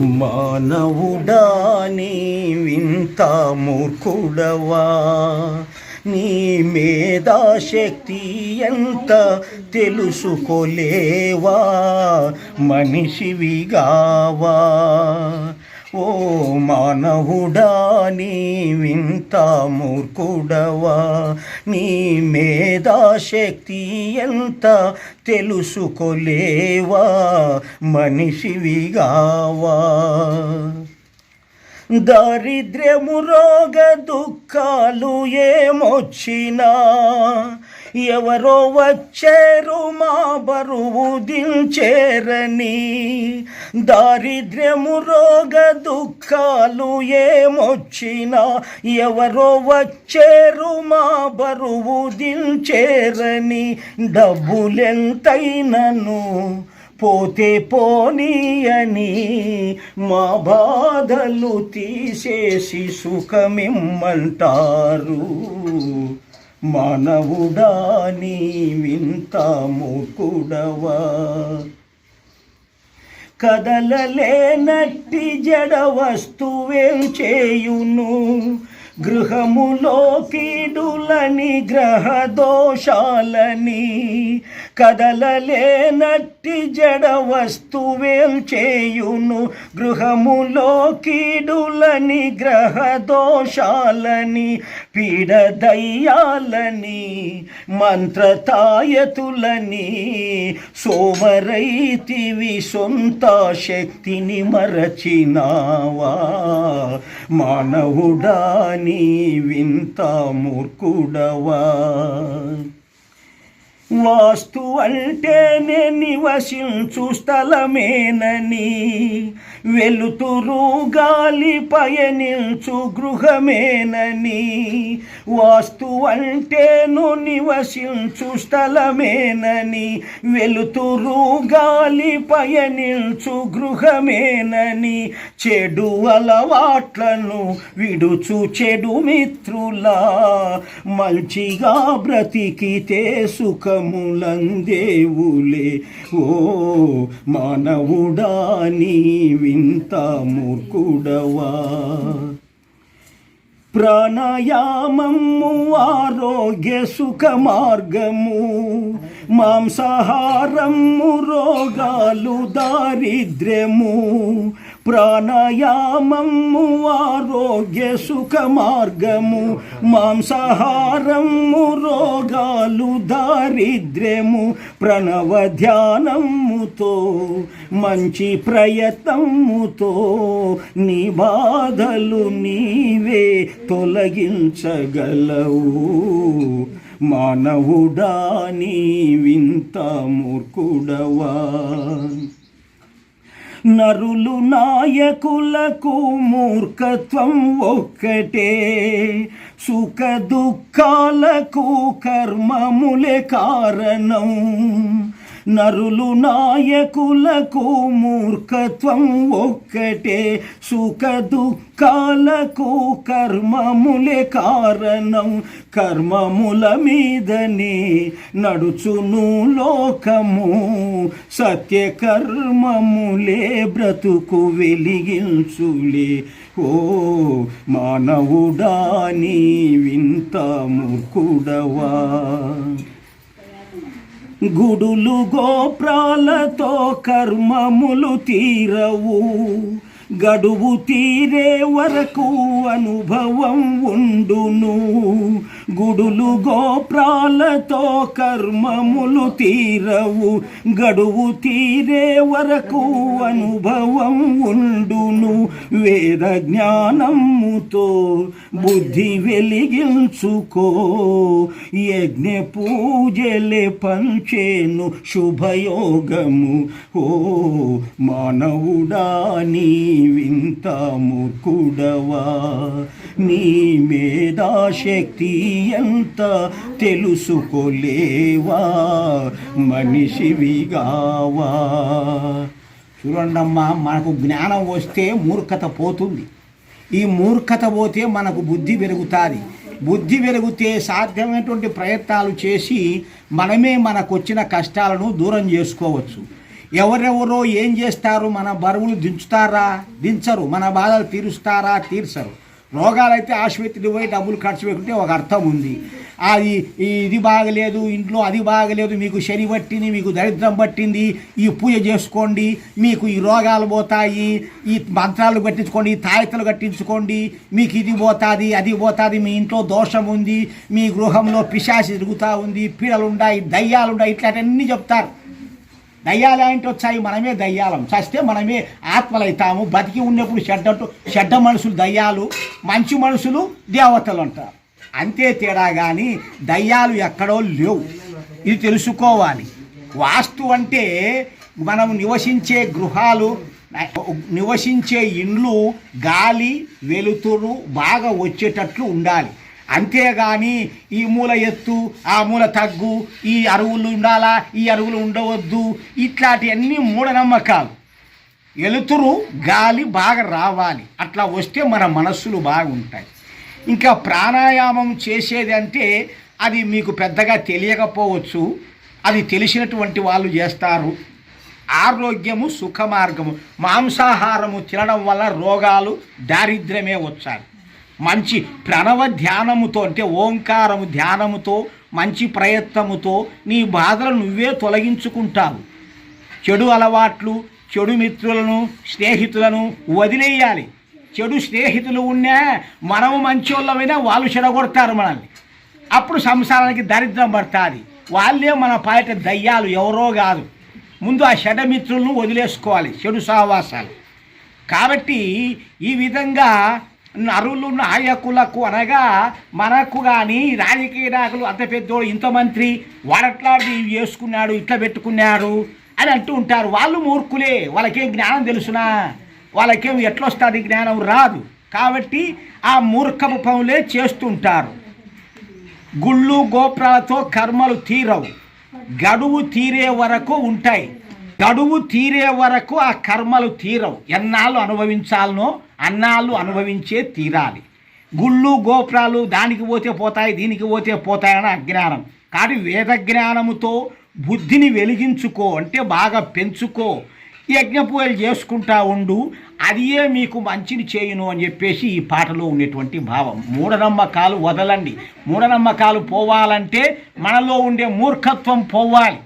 మానవుడా నీ వింత మూర్ఖుడవా? నీ మేధాశక్తి ఎంత తెలుసుకోలేవా మనిషివిగావా ఓ మానవుడా నీ వింత మూర్ఖుడవా? నీ మేధాశక్తి ఎంత తెలుసుకోలేవా? మనిషివిగావా? దారిద్ర్యము రోగ దుఃఖాలు ఏమొచ్చినా ఎవరో వచ్చారు మా బరువు దించేరని. దారిద్ర్యము రోగ దుఃఖాలు ఏమొచ్చినా ఎవరో వచ్చారు మా బరువు దించేరని. డబ్బులెంతైనను పోతే పోనీయని. మా బాధలు తీసేసి సుఖమిమ్మంటారు. మానవుడా నీ వింత ముకుడవా? కదలలేనట్టి జడ వస్తువేం చేయును? గృహములో కీడులని గ్రహ దోషాలని కదలలేనట్టి జడ వస్తువేం చేయును? గృహములో కీడులని గ్రహ దోషాలని పీడదయ్యాలని మంత్రతాయతులని సోమరైతివి సొంత శక్తిని మరచినావా? మానవుడాని వింత మూర్ఖుడవా? వాస్తు అంటేనే నివసించు స్థలమేనని. వెలుతురు గాలి పయనించు గృహమేనని. వాస్తు అంటేను నివసించు స్థలమేనని. వెలుతురు గాలి పయనించు గృహమేనని. చెడు అలవాట్లను విడుచు చెడు మిత్రులా. మంచిగా బ్రతికితే సుఖం దేవులే ఓ మానవుడా నీ వింత మూర్ఖుడవా. ప్రాణాయామము ఆరోగ్య సుఖ మార్గము మాంసాహారము రోగాలు దారిద్ర్యము ప్రాణాయామము ఆరోగ్య సుఖ మార్గము మాంసాహారము రోగాలు దారిద్ర్యము ప్రణవ ధ్యానముతో మంచి ప్రయత్నముతో నీ బాధలు నీవే తొలగించగలవు. మానవుడా నీ వింత మూర్ఖుడవా? నరులు నాయకులకు మూర్ఖత్వం ఒక్కటే. సుఖ దుఃఖాలకు కర్మములే కారణం. నరులు నాయకులకు మూర్ఖత్వం ఒక్కటే సుఖ దుఃఖాలకు కర్మములే కారణం. కర్మముల మీదనే నడుచును లోకము సత్య కర్మములే బ్రతుకు వెలిగించులే. ఓ మానవుడా నీ వింత మూర్ఖుడవా? గుడులు గోప్రాలతో కర్మములు తీరవు. గడువు తీరే వరకు అనుభవం ఉండును. గుడులు గోప్రాలతో కర్మములు తీరవు గడువు తీరే వరకు అనుభవం ఉండును. వేద జ్ఞానముతో బుద్ధి వెలిగించుకో. యజ్ఞ పూజలే పంచేను శుభయోగము. ఓ మానవుడా నీ వింత మూర్ఖుడవా నీ మేధాశక్తి ఎంత తెలుసుకోలేవా? మనిషివిగావా? చూడండమ్మా మనకు జ్ఞానం వస్తే మూర్ఖత పోతుంది. ఈ మూర్ఖత పోతే మనకు బుద్ధి పెరుగుతుంది. బుద్ధి పెరిగితే సాధ్యమైనటువంటి ప్రయత్నాలు చేసి మనమే మనకు వచ్చిన కష్టాలను దూరం చేసుకోవచ్చు. ఎవరెవరో ఏం చేస్తారు? మన బరువులు దించుతారా? దించరు. మన బాధలు తీరుస్తారా? తీర్చరు. రోగాలైతే ఆసుపత్రికి పోయి డబ్బులు ఖర్చు పెట్టుకుంటే ఒక అర్థం ఉంది. అది ఇది బాగలేదు ఇంట్లో అది బాగలేదు మీకు శని పట్టింది మీకు దరిద్రం పట్టింది ఈ పూజ చేసుకోండి మీకు ఈ రోగాలు పోతాయి ఈ మంత్రాలు కట్టించుకోండి ఈ తాయతలు కట్టించుకోండి మీకు ఇది పోతుంది అది పోతుంది మీ ఇంట్లో దోషం ఉంది మీ గృహంలో పిశాసి తిరుగుతూ ఉంది పీడలుండాయి దయ్యాలుండాయి దయ్యాలు ఉన్నాయి ఇట్లాంటివన్నీ చెప్తారు. దయ్యాలు ఏంటి వచ్చాయి మనమే దయ్యాలం. చస్తే మనమే ఆత్మలైతాము. బతికి ఉన్నప్పుడు చెడ్డంటూ చెడ్డ మనుషులు దయ్యాలు మంచి మనుషులు దేవతలు అంటారు అంతే తేడా కానీ దయ్యాలు ఎక్కడో లేవు. ఇది తెలుసుకోవాలి. వాస్తు అంటే మనం నివసించే గృహాలు నివసించే ఇండ్లు గాలి వెలుతురు బాగా వచ్చేటట్లు ఉండాలి. అంతేగాని ఈ మూల ఎత్తు ఆ మూల తగ్గు ఈ అరువులు ఉండాలా ఈ అరువులు ఉండవద్దు ఇట్లాంటివన్నీ మూఢనమ్మకాలు. వెలుతురు గాలి బాగా రావాలి. అట్లా వస్తే మన మనస్సులు బాగుంటాయి. ఇంకా ప్రాణాయామం చేసేది అంటే అది మీకు పెద్దగా తెలియకపోవచ్చు. అది తెలిసినటువంటి వాళ్ళు చేస్తారు. ఆరోగ్యము సుఖ మార్గము మాంసాహారము తినడం వల్ల రోగాలు దారిద్ర్యమే వచ్చాయి. మంచి ప్రణవ ధ్యానముతో అంటే ఓంకారము ధ్యానముతో మంచి ప్రయత్నముతో నీ బాధలు నువ్వే తొలగించుకుంటావు. చెడు అలవాట్లు చెడు మిత్రులను స్నేహితులను వదిలేయాలి. చెడు స్నేహితులు ఉన్నా మనము మంచోళ్ళమైనా వాళ్ళు చెడగొడతారు మనల్ని. అప్పుడు సంసారానికి దరిద్రం పడుతుంది. వాళ్ళే మన పాయట దయ్యాలు ఎవరో కాదు. ముందు ఆ షడమిత్రులను వదిలేసుకోవాలి చెడు సహవాసాలు. కాబట్టి ఈ విధంగా నరులున్న నాయకులకు అనగా మనకు కానీ రాజకీయ నాయకులు అంత పెద్దోడు ఇంత మంత్రి వాడట్లాంటి చేసుకున్నాడు ఇట్లా పెట్టుకున్నాడు అని అంటూ ఉంటారు. వాళ్ళు మూర్ఖులే వాళ్ళకేం జ్ఞానం తెలుసునా? వాళ్ళకేం ఎట్లొస్తుంది జ్ఞానం? రాదు. కాబట్టి ఆ మూర్ఖపు పనులే చేస్తుంటారు గుళ్ళు గోపురాలతో కర్మలు తీరవు. గడువు తీరే వరకు ఉంటాయి. గడువు తీరే వరకు ఆ కర్మలు తీరవు. ఎన్నాళ్ళు అనుభవించాలనో అన్నాళ్ళు అనుభవించే తీరాలి. గుళ్ళు గోపురాలు దానికి పోతే పోతాయి దీనికి పోతే పోతాయని అజ్ఞానం. కానీ వేద జ్ఞానముతో బుద్ధిని వెలిగించుకో అంటే బాగా పెంచుకో. యజ్ఞపూజలు చేసుకుంటా ఉండు అదియే మీకు మంచిని చేయును అని చెప్పేసి ఈ పాటలో ఉండేటువంటి భావం. మూఢనమ్మకాలు వదలండి. మూఢనమ్మకాలు పోవాలంటే మనలో ఉండే మూర్ఖత్వం పోవాలి.